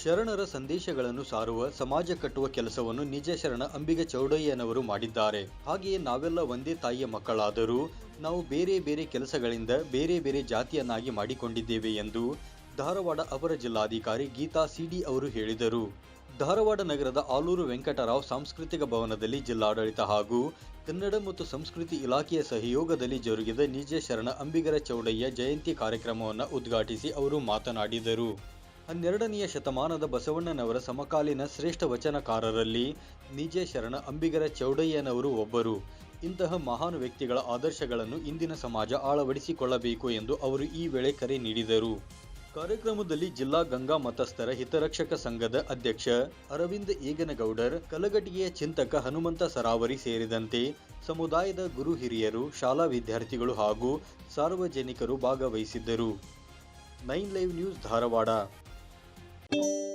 ಶರಣರ ಸಂದೇಶಗಳನ್ನು ಸಾರುವ, ಸಮಾಜ ಕಟ್ಟುವ ಕೆಲಸವನ್ನು ನಿಜ ಶರಣ ಅಂಬಿಗ ಚೌಡಯ್ಯನವರು ಮಾಡಿದ್ದಾರೆ. ಹಾಗೆಯೇ ನಾವೆಲ್ಲ ಒಂದೇ ತಾಯಿಯ ಮಕ್ಕಳಾದರೂ ನಾವು ಬೇರೆ ಬೇರೆ ಕೆಲಸಗಳಿಂದ ಬೇರೆ ಬೇರೆ ಜಾತಿಯನ್ನಾಗಿ ಮಾಡಿಕೊಂಡಿದ್ದೇವೆ ಎಂದು ಧಾರವಾಡ ಅಪರ ಜಿಲ್ಲಾಧಿಕಾರಿ ಗೀತಾ ಸಿಡಿ ಅವರು ಹೇಳಿದರು. ಧಾರವಾಡ ನಗರದ ಆಲೂರು ವೆಂಕಟರಾವ್ ಸಾಂಸ್ಕೃತಿಕ ಭವನದಲ್ಲಿ ಜಿಲ್ಲಾಡಳಿತ ಹಾಗೂ ಕನ್ನಡ ಮತ್ತು ಸಂಸ್ಕೃತಿ ಇಲಾಖೆಯ ಸಹಯೋಗದಲ್ಲಿ ಜರುಗಿದ ನಿಜ ಶರಣ ಅಂಬಿಗರ ಚೌಡಯ್ಯ ಜಯಂತಿ ಕಾರ್ಯಕ್ರಮವನ್ನು ಉದ್ಘಾಟಿಸಿ ಅವರು ಮಾತನಾಡಿದರು. ಹನ್ನೆರಡನೆಯ ಶತಮಾನದ ಬಸವಣ್ಣನವರ ಸಮಕಾಲೀನ ಶ್ರೇಷ್ಠ ವಚನಕಾರರಲ್ಲಿ ನಿಜೆ ಶರಣ ಅಂಬಿಗರ ಚೌಡಯ್ಯನವರು ಒಬ್ಬರು. ಇಂತಹ ಮಹಾನ್ ವ್ಯಕ್ತಿಗಳ ಆದರ್ಶಗಳನ್ನು ಇಂದಿನ ಸಮಾಜ ಅಳವಡಿಸಿಕೊಳ್ಳಬೇಕು ಎಂದು ಅವರು ಈ ವೇಳೆ ಕರೆ ನೀಡಿದರು. ಕಾರ್ಯಕ್ರಮದಲ್ಲಿ ಜಿಲ್ಲಾ ಗಂಗಾ ಮತಸ್ಥರ ಹಿತರಕ್ಷಕ ಸಂಘದ ಅಧ್ಯಕ್ಷ ಅರವಿಂದ್ ಏಗನಗೌಡರ್ ಕಲಗಟಿಗೆಯ ಚಿಂತಕ ಹನುಮಂತ ಸರಾವರಿ ಸೇರಿದಂತೆ ಸಮುದಾಯದ ಗುರು ಹಿರಿಯರು, ಶಾಲಾ ವಿದ್ಯಾರ್ಥಿಗಳು ಹಾಗೂ ಸಾರ್ವಜನಿಕರು ಭಾಗವಹಿಸಿದ್ದರು. Nine live news Dharwad. you